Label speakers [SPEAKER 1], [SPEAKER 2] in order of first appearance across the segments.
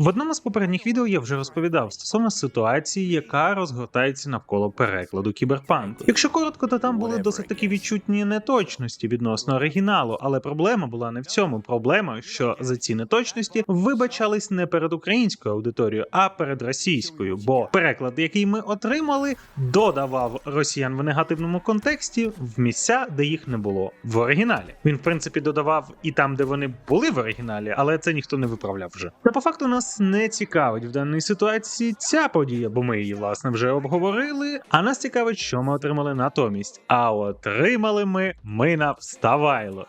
[SPEAKER 1] В одному з попередніх відео я вже розповідав стосовно ситуації, яка розгортається навколо перекладу кіберпанку. Якщо коротко, то там були досить такі відчутні неточності відносно оригіналу, але проблема була не в цьому. Проблема, що за ці неточності вибачались не перед українською аудиторією, а перед російською. Бо переклад, який ми отримали, додавав росіян в негативному контексті в місця, де їх не було в оригіналі. Він, в принципі, додавав і там, де вони були в оригіналі, але це ніхто не виправляв вже. Та по факту нас не цікавить в даній ситуації ця подія, бо ми її власне вже обговорили. А нас цікавить, що ми отримали натомість. А отримали ми Мина Вставайло.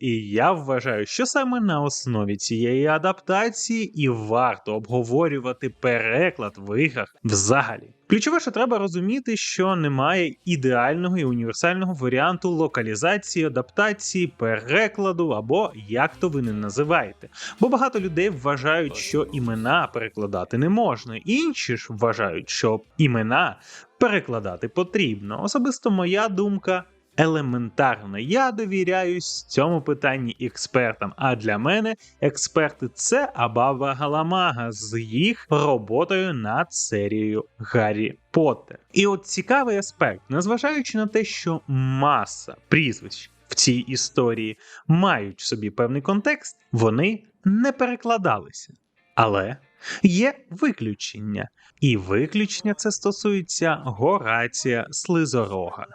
[SPEAKER 1] І я вважаю, що саме на основі цієї адаптації і варто обговорювати переклад в іграх взагалі. Ключове, що треба розуміти, що немає ідеального і універсального варіанту локалізації, адаптації, перекладу або як то ви не називаєте. Бо багато людей вважають, що імена перекладати не можна, інші ж вважають, що імена перекладати потрібно. Особисто моя думка елементарна. Я довіряюсь цьому питанні експертам. А для мене експерти це Абава Галамага з їх роботою над серією Гаррі Поттер. І от цікавий аспект, незважаючи на те, що маса прізвищ в цій історії мають в собі певний контекст, вони не перекладалися. Але є виключення, і виключення це стосується Горація Слизорога.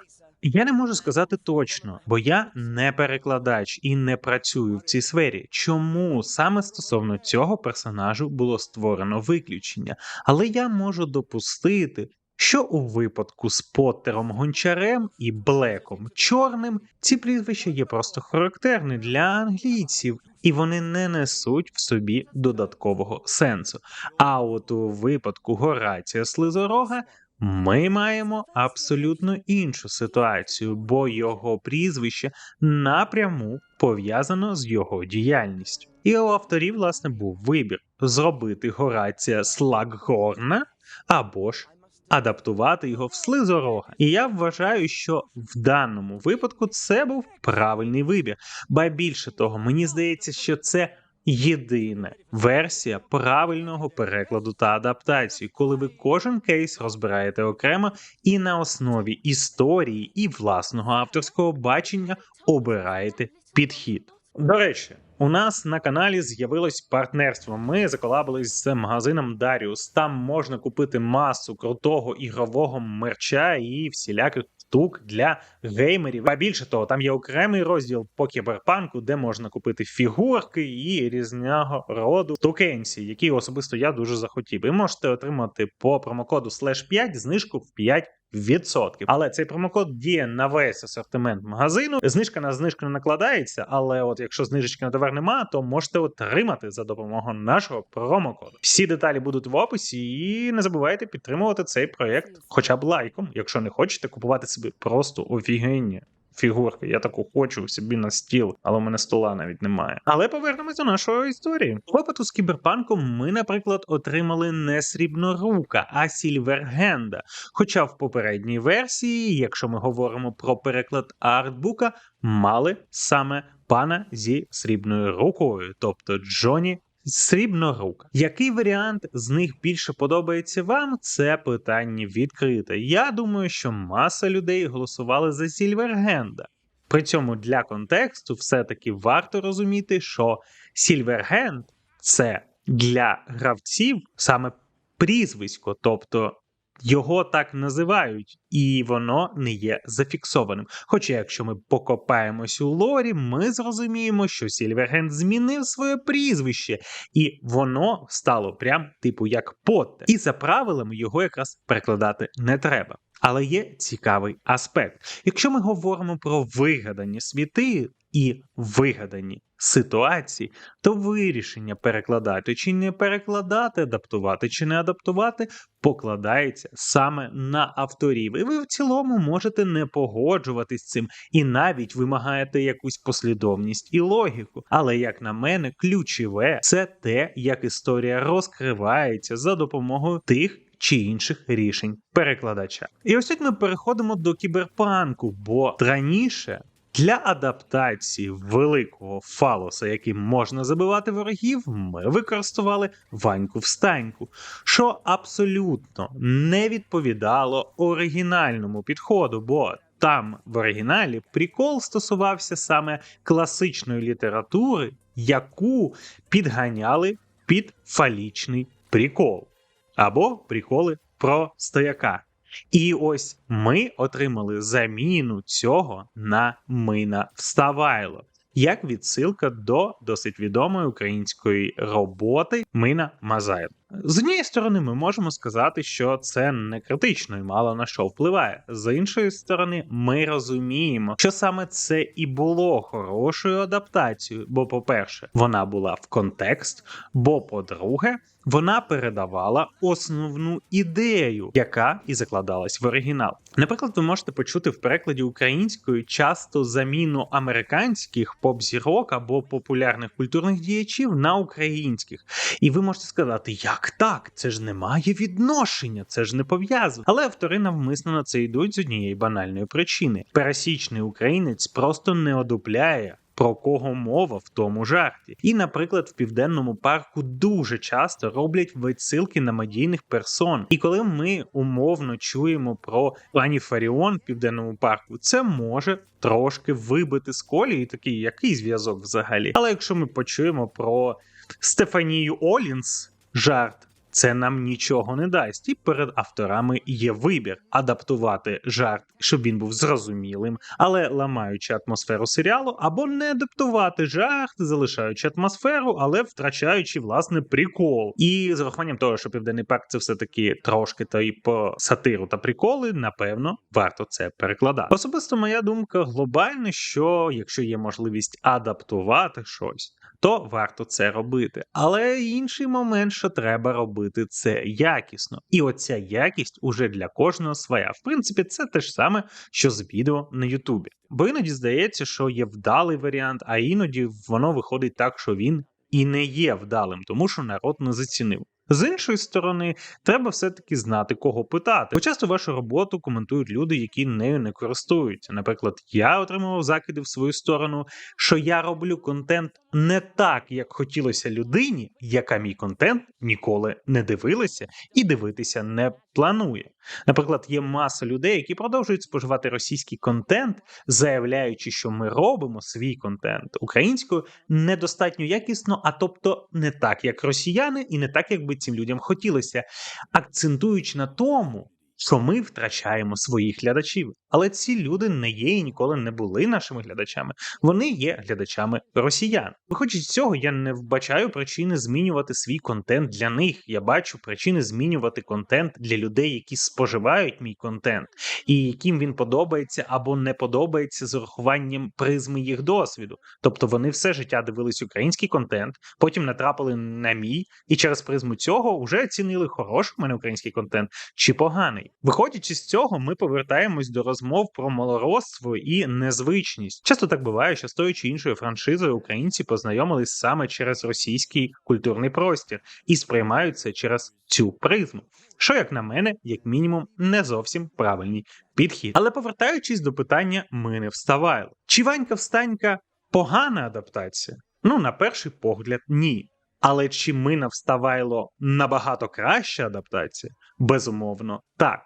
[SPEAKER 1] Я не можу сказати точно, бо я не перекладач і не працюю в цій сфері. Чому саме стосовно цього персонажу було створено виключення? Але я можу допустити, що у випадку з Поттером Гончарем і Блеком Чорним ці прізвища є просто характерні для англійців, і вони не несуть в собі додаткового сенсу. А от у випадку Горація Слизорога ми маємо абсолютно іншу ситуацію, бо його прізвище напряму пов'язано з його діяльністю. І у авторів, власне, був вибір зробити Горація Слаггорна або ж адаптувати його в слизорога. І я вважаю, що в даному випадку це був правильний вибір. Ба більше того, мені здається, що це єдина версія правильного перекладу та адаптації, коли ви кожен кейс розбираєте окремо і на основі історії і власного авторського бачення обираєте підхід. До речі, у нас на каналі з'явилось партнерство. Ми заколабились з магазином Darius. Там можна купити масу крутого ігрового мерча і всіляких штук для геймерів. А більше того, там є окремий розділ по кіберпанку, де можна купити фігурки і різного роду токенці, які особисто я дуже захотів. І можете отримати по промокоду slash 5 знижку в 5 Відсотків, але цей промокод діє на весь асортимент магазину. Знижка на знижку не накладається, але от якщо знижечки на товар нема, то можете отримати за допомогою нашого промокоду. Всі деталі будуть в описі, і не забувайте підтримувати цей проект, хоча б лайком, якщо не хочете купувати собі просто офігенні фігурки. Я таку хочу собі на стіл, але у мене стола навіть немає. Але повернемось до нашої історії. В Опиту з кіберпанком ми, наприклад, отримали не срібнорука, а Сільвергенда. Хоча в попередній версії, якщо ми говоримо про переклад артбука, мали саме пана зі срібною рукою, тобто Джоні Срібнорук. Який варіант з них більше подобається вам? Це питання відкрите. Я думаю, що маса людей голосували за Сільвергенда. При цьому для контексту все-таки варто розуміти, що Сільвергенд це для гравців саме прізвисько, тобто його так називають, і воно не є зафіксованим. Хоча, якщо ми покопаємось у лорі, ми зрозуміємо, що Сільвергенд змінив своє прізвище, і воно стало прям типу як Поттер. І за правилами його якраз перекладати не треба. Але є цікавий аспект. Якщо ми говоримо про вигадані світи і вигадані ситуації, то вирішення перекладати чи не перекладати, адаптувати чи не адаптувати покладається саме на авторів. І ви в цілому можете не погоджуватись з цим і навіть вимагаєте якусь послідовність і логіку. Але, як на мене, ключове це те, як історія розкривається за допомогою тих чи інших рішень перекладача. І ось тут ми переходимо до кіберпанку, бо раніше Для адаптації великого фалоса, яким можна забивати ворогів, ми використовували Ваньку встаньку, що абсолютно не відповідало оригінальному підходу, бо там в оригіналі прикол стосувався саме класичної літератури, яку підганяли під фалічний прикол або приколи про стояка. І ось ми отримали заміну цього на Мина Вставайло. Як відсилка до досить відомої української роботи Мина Мазайло. З однієї сторони, ми можемо сказати, що це не критично і мало на що впливає. З іншої сторони, ми розуміємо, що саме це і було хорошою адаптацією. Бо, по-перше, вона була в контекст, бо, по-друге, вона передавала основну ідею, яка і закладалась в оригінал. Наприклад, ви можете почути в перекладі українською часто заміну американських поп-зірок або популярних культурних діячів на українських. І ви можете сказати, як так? Це ж не має відношення, це ж не пов'язано. Але автори навмисно на це йдуть з однієї банальної причини: пересічний українець просто не одупляє. Про кого мова в тому жарті, і, наприклад, в південному парку дуже часто роблять відсилки на медійних персон. І коли ми умовно чуємо про пані Фаріон в південному парку, це може трошки вибити з колії такий який зв'язок взагалі. Але якщо ми почуємо про Стефанію Олінс жарт. Це нам нічого не дасть, і перед авторами є вибір адаптувати жарт, щоб він був зрозумілим, але ламаючи атмосферу серіалу, або не адаптувати жарт, залишаючи атмосферу, але втрачаючи власне прикол. І з урахуванням того, що південний парк це все таки трошки та й по сатиру та приколи, напевно, варто це перекладати. Особисто моя думка глобальна, що якщо є можливість адаптувати щось то варто це робити. Але інший момент, що треба робити це якісно. І оця якість уже для кожного своя. В принципі, це те ж саме, що з відео на Ютубі. Бо іноді здається, що є вдалий варіант, а іноді воно виходить так, що він і не є вдалим, тому що народ не зацінив. З іншої сторони, треба все-таки знати, кого питати. Бо часто вашу роботу коментують люди, які нею не користуються. Наприклад, я отримував закиди в свою сторону, що я роблю контент не так, як хотілося людині, яка мій контент ніколи не дивилася і дивитися не планує. Наприклад, є маса людей, які продовжують споживати російський контент, заявляючи, що ми робимо свій контент українською недостатньо якісно, а тобто не так, як росіяни, і не так, як би цим людям хотілося, акцентуючи на тому, що ми втрачаємо своїх глядачів. Але ці люди не є і ніколи не були нашими глядачами. Вони є глядачами росіян. Виходячи з цього, я не вбачаю причини змінювати свій контент для них. Я бачу причини змінювати контент для людей, які споживають мій контент, і яким він подобається або не подобається з урахуванням призми їх досвіду. Тобто вони все життя дивились український контент, потім натрапили на мій, і через призму цього вже оцінили хороший в мене український контент чи поганий. Виходячи з цього, ми повертаємось до розмов про малородство і незвичність. Часто так буває, що з тою чи іншою франшизою українці познайомились саме через російський культурний простір і сприймають це через цю призму. Що, як на мене, як мінімум, не зовсім правильний підхід. Але повертаючись до питання, ми не вставайли. Чи Ванька встанька погана адаптація? Ну, на перший погляд, ні. Але чи Мина вставайло набагато краща адаптація? Безумовно, так.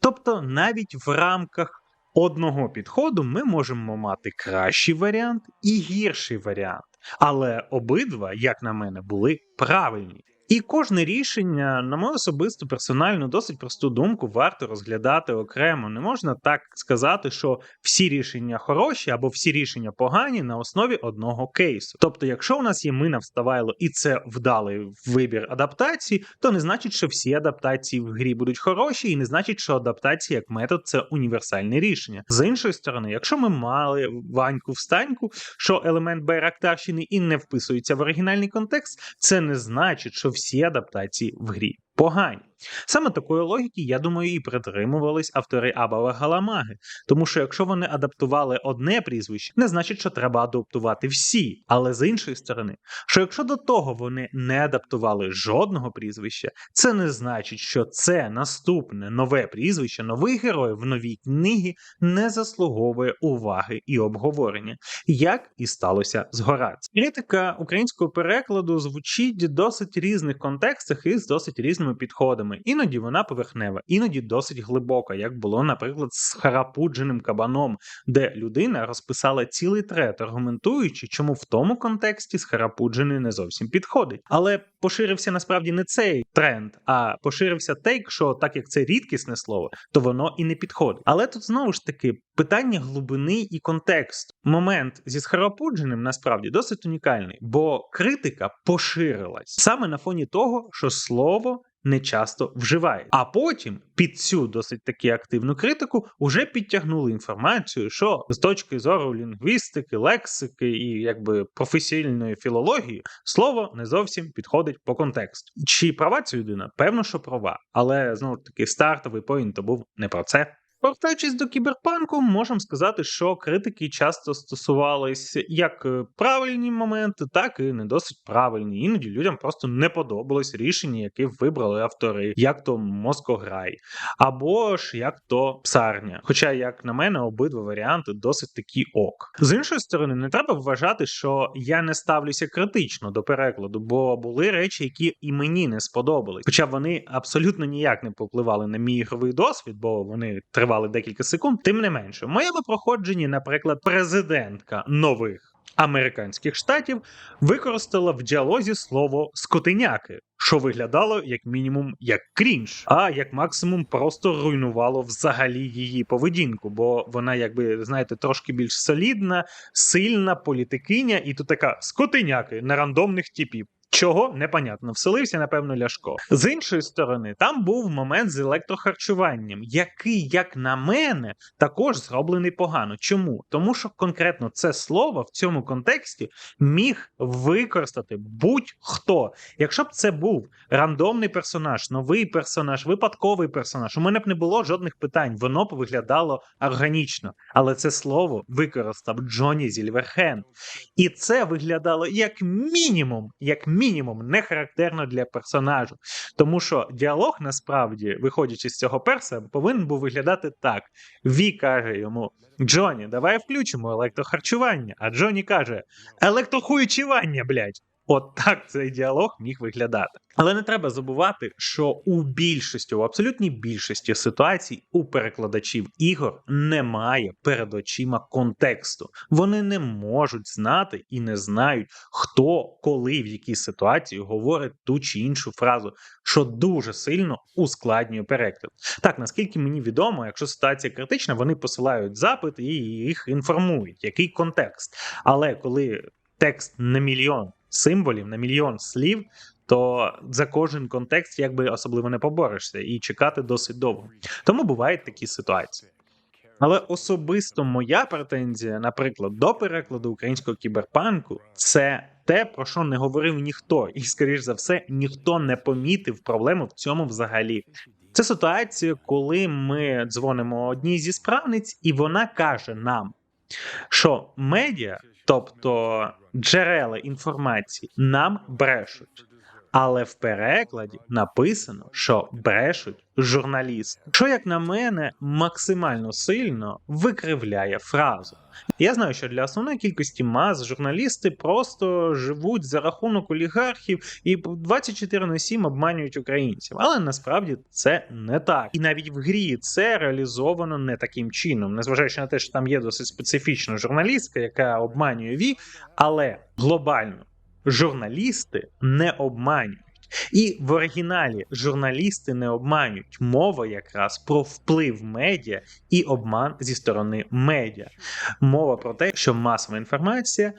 [SPEAKER 1] Тобто, навіть в рамках одного підходу ми можемо мати кращий варіант і гірший варіант. Але обидва, як на мене, були правильні. І кожне рішення, на мою особисту персональну, досить просту думку, варто розглядати окремо. Не можна так сказати, що всі рішення хороші або всі рішення погані на основі одного кейсу. Тобто, якщо у нас є мина вставайло і це вдалий вибір адаптації, то не значить, що всі адаптації в грі будуть хороші, і не значить, що адаптація як метод це універсальне рішення. З іншої сторони, якщо ми мали ваньку встаньку, що елемент Байрактарщини і не вписується в оригінальний контекст, це не значить, що всі адаптації в грі погані. Саме такої логіки, я думаю, і притримувались автори Абава Галамаги, тому що якщо вони адаптували одне прізвище, не значить, що треба адаптувати всі. Але з іншої сторони, що якщо до того вони не адаптували жодного прізвища, це не значить, що це наступне нове прізвище, новий герой в новій книгі не заслуговує уваги і обговорення, як і сталося з Горацем. Критика українського перекладу звучить в досить різних контекстах і з досить різними підходами. Іноді вона поверхнева, іноді досить глибока, як було, наприклад, з харапудженим кабаном, де людина розписала цілий трет, аргументуючи, чому в тому контексті схарапуджений не зовсім підходить. Але поширився насправді не цей тренд, а поширився тейк, що так як це рідкісне слово, то воно і не підходить. Але тут знову ж таки питання глибини і контексту. Момент зі схарапудженим насправді досить унікальний, бо критика поширилась саме на фоні того, що слово не часто вживає. А потім під цю досить таки активну критику вже підтягнули інформацію, що з точки зору лінгвістики, лексики і якби професійної філології слово не зовсім підходить по контексту. Чи права ця людина? Певно, що права, але знову таки стартовий поінт то був не про це. Повертаючись до кіберпанку, можемо сказати, що критики часто стосувались як е, правильні моменти, так і не досить правильні. Іноді людям просто не подобалось рішення, яке вибрали автори, як то Москограй, або ж як то Псарня. Хоча, як на мене, обидва варіанти досить такі ок. З іншої сторони, не треба вважати, що я не ставлюся критично до перекладу, бо були речі, які і мені не сподобались. Хоча вони абсолютно ніяк не попливали на мій ігровий досвід, бо вони тривали декілька секунд. Тим не менше, в моєму проходженні, наприклад, президентка нових. Американських штатів використала в діалозі слово скотиняки, що виглядало як мінімум як крінж, а як максимум просто руйнувало взагалі її поведінку, бо вона, якби знаєте, трошки більш солідна, сильна політикиня, і тут така скотиняки на рандомних типів. Чого непонятно, вселився, напевно, Ляшко. З іншої сторони, там був момент з електрохарчуванням, який, як на мене, також зроблений погано. Чому? Тому що конкретно це слово в цьому контексті міг використати будь-хто. Якщо б це був рандомний персонаж, новий персонаж, випадковий персонаж, у мене б не було жодних питань, воно б виглядало органічно. Але це слово використав Джоні Зільверхен. І це виглядало як мінімум, як мінімум, не характерно для персонажу. Тому що діалог насправді, виходячи з цього перса, повинен був виглядати так: Ві каже йому: Джоні, давай включимо електрохарчування. А Джоні каже: електрохуючування, блядь. От так цей діалог міг виглядати. Але не треба забувати, що у більшості, у абсолютній більшості ситуацій у перекладачів ігор немає перед очима контексту. Вони не можуть знати і не знають, хто коли в якій ситуації говорить ту чи іншу фразу, що дуже сильно ускладнює переклад. Так, наскільки мені відомо, якщо ситуація критична, вони посилають запит і їх інформують, який контекст. Але коли текст на мільйон символів, на мільйон слів, то за кожен контекст якби особливо не поборешся і чекати досить довго. Тому бувають такі ситуації. Але особисто моя претензія, наприклад, до перекладу українського кіберпанку, це те, про що не говорив ніхто, і, скоріш за все, ніхто не помітив проблему в цьому взагалі. Це ситуація, коли ми дзвонимо одній зі справниць, і вона каже нам, що медіа, тобто джерела інформації, нам брешуть. Але в перекладі написано, що брешуть журналісти, що, як на мене, максимально сильно викривляє фразу. Я знаю, що для основної кількості мас журналісти просто живуть за рахунок олігархів і 24 на 7 обманюють українців. Але насправді це не так. І навіть в грі це реалізовано не таким чином, незважаючи на те, що там є досить специфічна журналістка, яка обманює ві, але глобально журналісти не обманюють. І в оригіналі журналісти не обманюють. Мова якраз про вплив медіа і обман зі сторони медіа. Мова про те, що масова інформація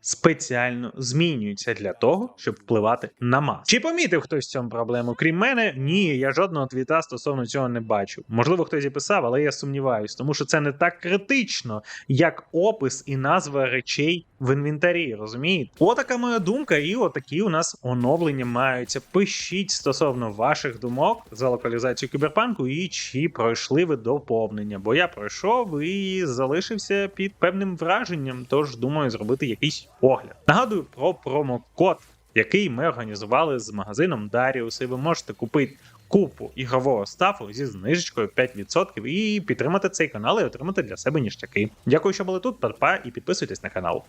[SPEAKER 1] спеціально змінюються для того, щоб впливати на мас. Чи помітив хтось цьому проблему? Крім мене, ні, я жодного твіта стосовно цього не бачу. Можливо, хтось і писав, але я сумніваюсь, тому що це не так критично, як опис і назва речей в інвентарі. Розумієте? Отака моя думка, і отакі у нас оновлення маються. Пишіть стосовно ваших думок за локалізацію кіберпанку і чи пройшли ви доповнення. Бо я пройшов і залишився під певним враженням. Тож думаю зробити якийсь огляд. Нагадую про промокод, який ми організували з магазином Darius, і ви можете купити. Купу ігрового стафу зі знижечкою 5% і підтримати цей канал і отримати для себе ніштяки. Дякую, що були тут, па-па, і підписуйтесь на канал.